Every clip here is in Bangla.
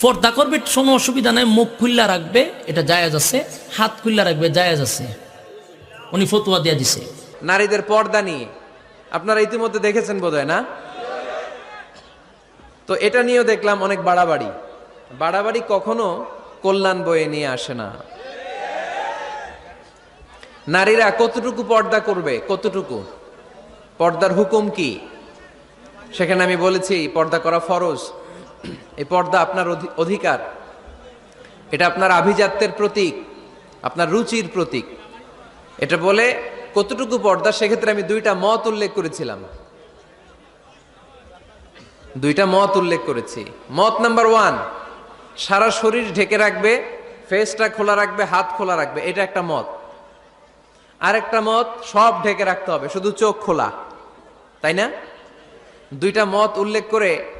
পর্দা করবে, কোনো অসুবিধা নাই, মুখ খুল্লা রাখবে, এটা জায়াজ আছে, হাত খুল্লা রাখবে, জায়েজ আছে। উনি ফতুয়া দিয়া দিছে। নারীদের পর্দা নিয়ে, আপনারা ইতিমধ্যে দেখেছেন বোধহয়, না? তো এটা নিয়েও দেখলাম অনেক বাড়াবাড়ি। বাড়াবাড়ি কখনো কল্যাণ বয়ে নিয়ে আসে না। নারীরা কতটুকু পর্দা করবে, কতটুকু? পর্দার হুকুম কি? সেখানে আমি বলেছি, পর্দা করা ফরজ। এই পর্দা আপনার অধি- অধিকার। এটা আপনার আভিজাত্যের প্রতীক, আপনার রুচির প্রতীক। এটা বলে কতটুকু পর্দা, সেক্ষেত্রে আমি দুইটা মত উল্লেখ করেছিলাম। দুইটা মত উল্লেখ করেছি। মত নাম্বার ওয়ান, সারা শরীর ঢেকে রাখবে ফেসটা খোলা রাখবে, হাত খোলা রাখবে। এটা একটা মত। আরেকটা মত, সব ঢেকে রাখতে হবে, শুধু চোখ খোলা। তাই না? দুইটা মত উল্লেখ করে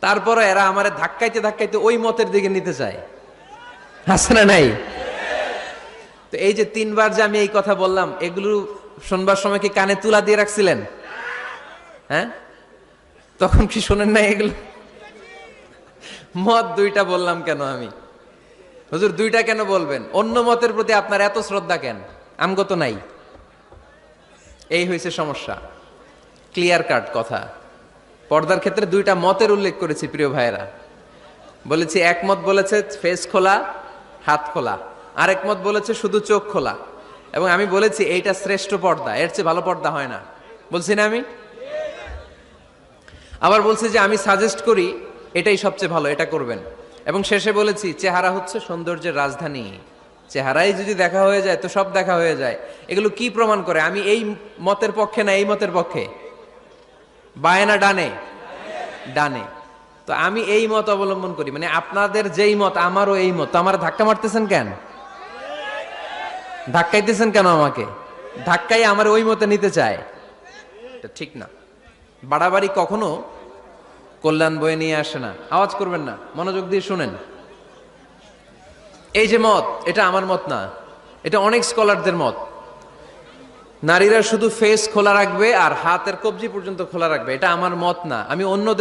তারপরে এরা আমার ধাক্কাইতে ধাক্কাইতে ওই মতের দিকে নিতে চায়। আছে না নাই? তো এই যে তিনবার যে আমি এই কথা বললাম, এগুলো শোনবার সময় কি কানে তুলা দিয়ে রাখছিলেন? হ্যাঁ? তখন কি শোনেন না এগুলো? মত দুইটা বললাম কেন আমি? হুজুর, দুইটা কেন বলবেন? অন্য মতের প্রতি আপনার এত শ্রদ্ধা কেন? আমগত নাই। এই হয়েছে সমস্যা। ক্লিয়ার কাট কথা। পর্দার ক্ষেত্রে দুইটা মতের উল্লেখ করেছি, প্রিয় ভাইয়েরা। বলেছি একমত বলেছে ফেস খোলা, হাত খোলা। আরেক মত বলেছে শুধু চোখ খোলা। এবং আমি বলেছি, এইটা শ্রেষ্ঠ পর্দা, এর চেয়ে ভালো পর্দা হয় না। বলছি না আমি? আবার বলছি যে, আমি সাজেস্ট করি, এটাই সবচেয়ে ভালো, এটা করবেন। এবং শেষে বলেছি, চেহারা হচ্ছে সৌন্দর্যের রাজধানী। চেহারাই যদি দেখা হয়ে যায়, তো সব দেখা হয়ে যায়। এগুলো কি প্রমাণ করে? আমি এই মতের পক্ষে না এই মতের পক্ষে? বায়ে না ডানে? ডানে। তো আমি এই মত অবলম্বন করি। মানে আপনাদের যেই মত, আমারও এই মত। আমার ধাক্কা মারতেছেন কেন? ধাক্কাইতেছেন কেন আমাকে? ধাক্কাই আমার ওই মতে নিতে চায়। ঠিক না। বাড়াবাড়ি কখনো কল্যাণ বয়ে নিয়ে আসে না। আওয়াজ করবেন না। মনোযোগ দিয়ে শুনেন। এই যে মত, এটা আমার মত না। এটা অনেক স্কলারদের মত। নারীরা শুধু ফেস খোলা রাখবে আর হাতের কবজি পর্যন্ত খোলা রাখবে। এটা আমার মত না। আমি অন্যদের